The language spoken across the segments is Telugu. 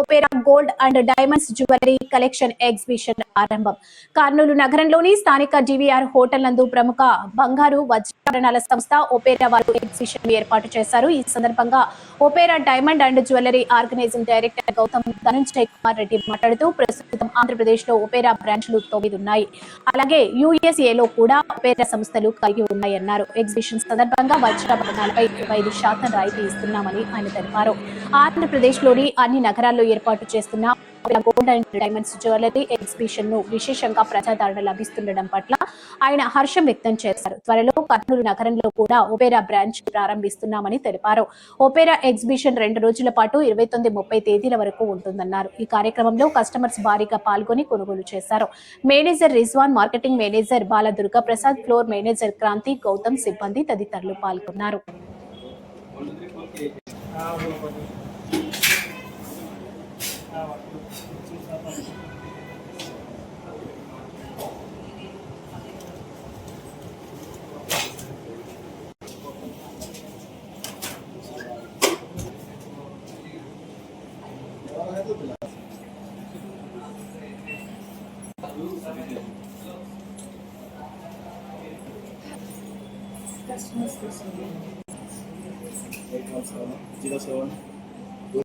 Opera gold and diamonds jewellery collection exhibition ఆరంభం. కర్నూలు నగరంలోని స్థానిక డివిఆర్ హోటల్ నందు ప్రముఖ బంగారు వజ్రాభరణాల సంస్థ ఒపేరా వారు ఎగ్జిబిషన్ ఏర్పాటు చేశారు. ఈ సందర్భంగా Opera diamond and jewellery organizing director Gautam Dhananjay Kumar Reddy మాట్లాడుతూ ప్రస్తుతం ఆంధ్రప్రదేశ్లో ఒపేరా బ్రాంచ్లు తొమ్మిది ఉన్నాయి అలాగే యుఎస్ఏ లో కూడా ఒపేరా సంస్థలు కలిగి ఉన్నాయన్నారు. ఎగ్జిబిషన్ సందర్భంగా వజ్రాభరణాలపై ఇరవై ఐదు శాతం రాయితీ ఇస్తున్నామని ఆయన తెలిపారు. ఆంధ్రప్రదేశ్లోని అన్ని నగరాల్లో ఏర్పాటు చేస్తున్న గోల్డ్ అండ్ డైమండ్స్ జ్యువెలరీ ఎగ్జిబిషన్ను విశేషంగా ప్రజాదరణ లభిస్తుండడం పట్ల ఆయన హర్షం వ్యక్తం చేశారు. త్వరలో కర్నూలు నగరంలో కూడా ఒపేరా బ్రాంచ్ ప్రారంభిస్తున్నామని తెలిపారు. ఒపేరా ఎగ్జిబిషన్ రెండు రోజుల పాటు ఇరవై తొమ్మిది ముప్పై తేదీల వరకు ఉంటుందన్నారు. ఈ కార్యక్రమంలో కస్టమర్స్ భారీగా పాల్గొని కొనుగోలు చేశారు. Manager Rizwan marketing manager Baladurga Prasad floor manager Kranthi Gautam సిబ్బంది తదితరులు పాల్గొన్నారు. Zero seven. Good.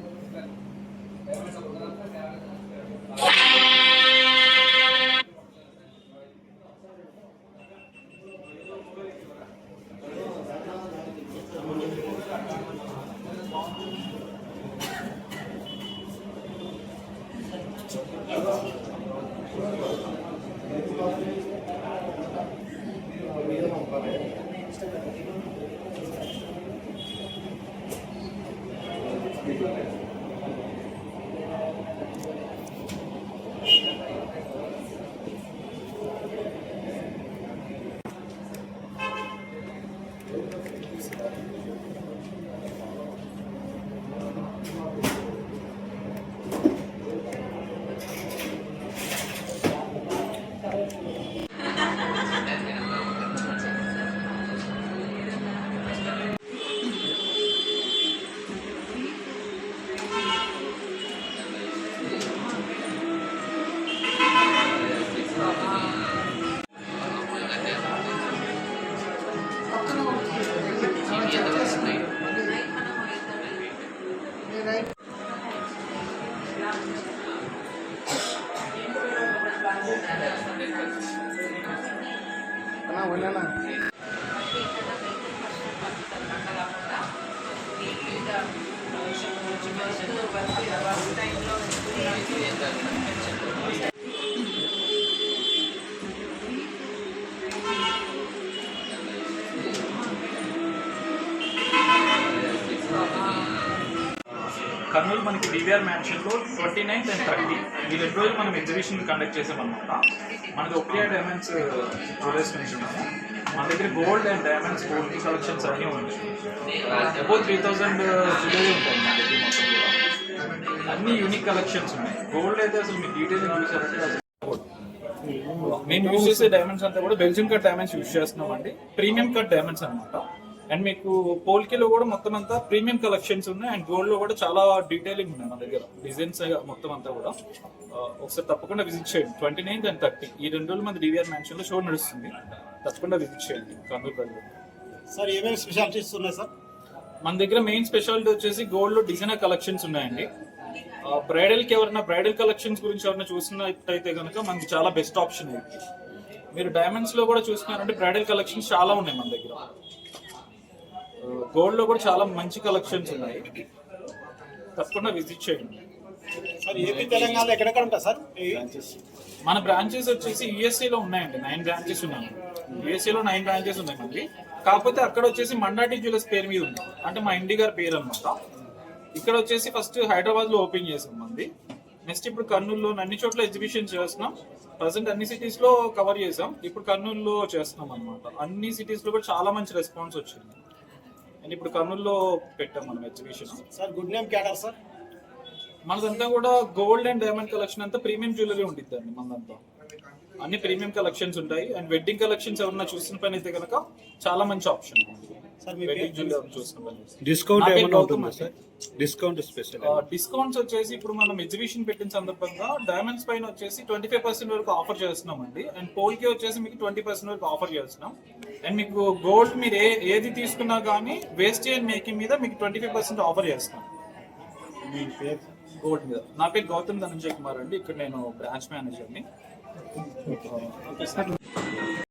సెవెన్ అన్నా ఉన్నానా కర్నూలు మనకి డివిఆర్ మ్యాన్షన్లో ట్వంటీ నైన్త్ అండ్ థర్టీ ఈ రెండు రోజులు మనం ఎగ్జిబిషన్ కండక్ట్ చేసామన్నమాట. మనది ఒపియా డైమండ్స్ జ్యువెలర్స్ నుంచి ఉన్నాము మన దగ్గర gold and diamonds gold collections అన్నీ ఉంటాయి అబౌ త్రీ థౌజండ్ జ్యువెలరీ ఉంటాయి మన దగ్గర మొత్తం కూడా. అన్ని యూనిక్ కలెక్షన్స్ ఉన్నాయి. గోల్డ్ అయితే అసలు మీకు డీటెయిల్ చూసారంటే మేము యూజ్ చేసే డైమండ్స్ అంతా కూడా బెల్జియం కట్ డైమండ్స్ యూజ్ చేస్తున్నాం అండి ప్రీమియం కట్ డైమండ్స్ అనమాట అండ్ మీకు పోల్కిలో కూడా మొత్తం అంతా ప్రీమియం కలెక్షన్స్ ఉన్నాయి. అండ్ గోల్డ్లో కూడా చాలా డీటెయిలింగ్ ఉన్నాయి మన దగ్గర. డిజైన్స్ మొత్తం అంతా కూడా. ఒకసారి తప్పకుండా విజిట్ చేయండి. ట్వంటీ నైన్త్ అండ్ థర్టీ ఈ రెండు రోజులు మన డివిఆర్ మ్యాన్షన్లో షో నడుస్తుంది. తప్పకుండా విజిట్ చేయండి. కర్నూలు ప్రజలు. సార్ ఏమేమి స్పెషాలిటీస్ ఉన్నాయి సార్? మన దగ్గర మెయిన్ స్పెషాలిటీ వచ్చేసి గోల్డ్లో డిజైనర్ కలెక్షన్స్ ఉన్నాయండి. బ్రైడల్కి ఎవరైనా బ్రైడల్ కలెక్షన్స్ గురించి ఎవరైనా చూసినట్టయితే కనుక మనకి చాలా బెస్ట్ ఆప్షన్ ఇది. మీరు డైమండ్స్లో కూడా చూస్తున్నారంటే బ్రైడల్ కలెక్షన్స్ చాలా ఉన్నాయి మన దగ్గర. గోల్డ్లో కూడా చాలా మంచి కలెక్షన్స్ ఉన్నాయి. తప్పకుండా విజిట్ చేయండి. సార్ ఏపీ తెలంగాణలో ఎక్కడెక్కడ ఉంటాయి సార్? మన బ్రాంచెస్ వచ్చేసి యుఎస్ఏ లో ఉన్నాయండి. నైన్ బ్రాంచెస్ ఉన్నాయి. యుఎస్ఏ లో నైన్ బ్రాంచెస్ ఉన్నాయి మనకి కాకపోతే అక్కడ వచ్చేసి మండాటి జ్యువెలర్స్ పేరు మీద ఉంది. అంటే మా ఇండి గారి పేరు అనమాట ఇక్కడ వచ్చేసి ఫస్ట్ హైదరాబాద్లో ఓపెన్ చేసాం మంది నెక్స్ట్ ఇప్పుడు కర్నూలులో అన్ని చోట్ల ఎగ్జిబిషన్ చేస్తున్నాం. ప్రజెంట్ అన్ని సిటీస్లో కవర్ చేసాం ఇప్పుడు కర్నూలులో చేస్తున్నాం అనమాట అన్ని సిటీస్లో కూడా చాలా మంచి రెస్పాన్స్ వచ్చింది. అండ్ ఇప్పుడు కర్నూలులో పెట్టాం మనం ఎగ్జిబిషన్ సార్ గుడ్ నేమ్ క్యాటర్ సార్? మనదంతా కూడా గోల్డ్ అండ్ డైమండ్ కలెక్షన్ అంతా ప్రీమియం జ్యువెలరీ ఉండిద్ది అండి మనదంతా. అన్ని ప్రీమియం కలెక్షన్స్ ఉంటాయి. అండ్ వెడ్డింగ్ కలెక్షన్స్ ఎవరన్నా చూసిన పని అయితే కనుక చాలా మంచి ఆప్షన్ డిస్కౌంట్ ఏమైనా ఉంటుందా. సార్? డిస్కౌంట్ స్పెషల్ డిస్కౌంట్స్ వచ్చేసి ఇప్పుడు మనం ఎగ్జిబిషన్ పెట్టిన సందర్భంగా డైమండ్స్ పైన వచ్చేసి ట్వంటీ ఫైవ్ పర్సెంట్ వరకు ఆఫర్ చేస్తున్నాం అండి అండ్ పోల్కి వచ్చేసి మీకు ట్వంటీ పర్సెంట్ వరకు ఆఫర్ చేస్తున్నాం. అండ్ మీకు గోల్డ్ మీరు ఏ ఏది తీసుకున్నా కానీ వేస్ట్ అండ్ మేకింగ్ మీద మీకు ట్వంటీ ఫైవ్ పర్సెంట్ ఆఫర్ చేస్తున్నాం. మీ పేరు? గోల్డ్ మీద. నా పేరు గౌతమ్ ధనంజయ్ కుమార్ అండి. ఇక్కడ నేను బ్రాంచ్ మేనేజర్ని. Okay sir.